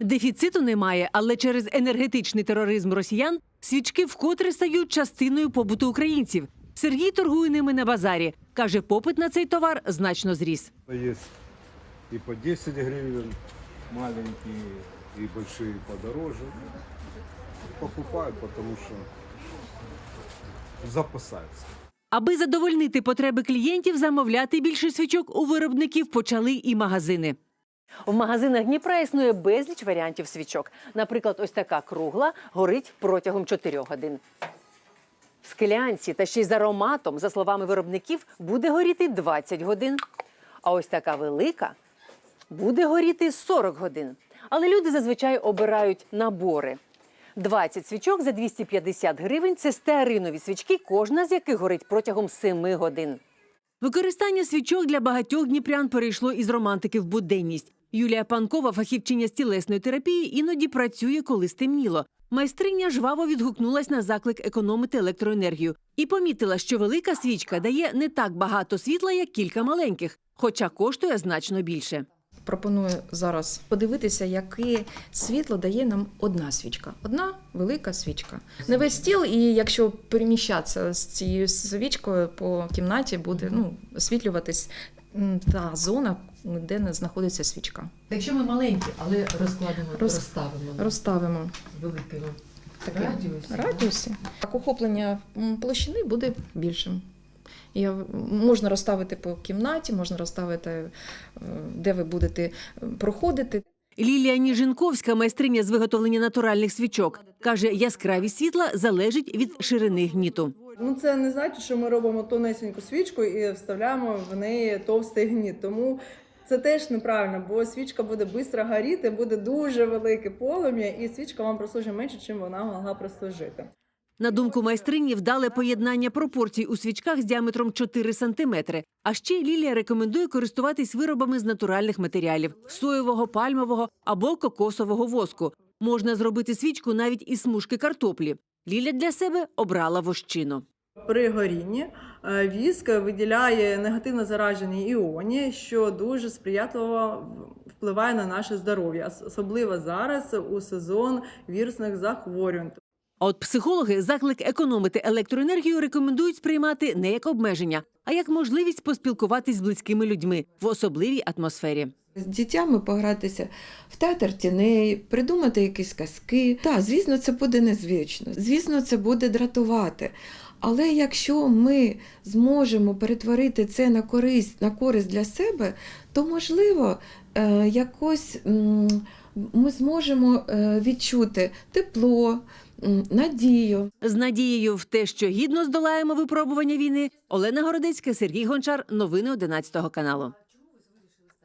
Дефіциту немає, але через енергетичний тероризм росіян свічки вкотре стають частиною побуту українців. Сергій торгує ними на базарі. Каже, попит на цей товар значно зріс. Есть и по 10 гривен маленькие, и большие подороже. Покупают, потому что запасаются. Аби задовольнити потреби клієнтів, замовляти більше свічок у виробників почали і магазини. В магазинах Дніпра існує безліч варіантів свічок. Наприклад, ось така кругла горить протягом 4 годин. В склянці та ще й з ароматом, за словами виробників, буде горіти 20 годин. А ось така велика буде горіти 40 годин. Але люди зазвичай обирають набори. 20 свічок за 250 гривень це стеаринові свічки, кожна з яких горить протягом 7 годин. Використання свічок для багатьох дніпрян перейшло із романтики в буденність. Юлія Панкова, фахівчиня з тілесної терапії, іноді працює, коли стемніло. Майстриня жваво відгукнулась на заклик економити електроенергію і помітила, що велика свічка дає не так багато світла, як кілька маленьких, хоча коштує значно більше. Пропоную зараз подивитися, яке світло дає нам одна свічка. Одна велика свічка. Не весь стіл, і якщо переміщатися з цією свічкою по кімнаті, буде ну, освітлюватись та зона, де не знаходиться свічка. Якщо ми маленькі, але розкладемо, Роз- розставимо Розставимо великому радіусі. радіусі. Так охоплення площини буде більшим. І можна розставити по кімнаті, можна розставити, е, де ви будете е, проходити. Лілія Ніжинковська, майстриня з виготовлення натуральних свічок, каже, яскравість світла залежить від ширини гніту. Ну це не значить, що ми робимо тонесеньку свічку і вставляємо в неї товстий гніт. Тому це теж неправильно, бо свічка буде швидко горіти, буде дуже велике полум'я, і свічка вам прослужить менше, чим вона могла прослужити. На думку майстрині, вдале поєднання пропорцій у свічках з діаметром 4 см. А ще Лілія рекомендує користуватись виробами з натуральних матеріалів соєвого, пальмового або кокосового воску. Можна зробити свічку навіть із смужки картоплі. Ліля для себе обрала вощину. При горінні е, віск виділяє негативно заражені іоні, що дуже сприятливо впливає на наше здоров'я, особливо зараз у сезон вірусних захворювань. От психологи заклик економити електроенергію рекомендують сприймати не як обмеження, а як можливість поспілкуватись з близькими людьми в особливій атмосфері. З дітями погратися в театр тіней, придумати якісь казки. Так, звісно, це буде незвично. Звісно, це буде дратувати. Але якщо ми зможемо перетворити це на користь, на користь для себе, то можливо е, якось ми зможемо е, відчути тепло, надію. З надією в те, що гідно здолаємо випробування війни, Олена Городецька, Сергій Гончар. Новини 11 каналу.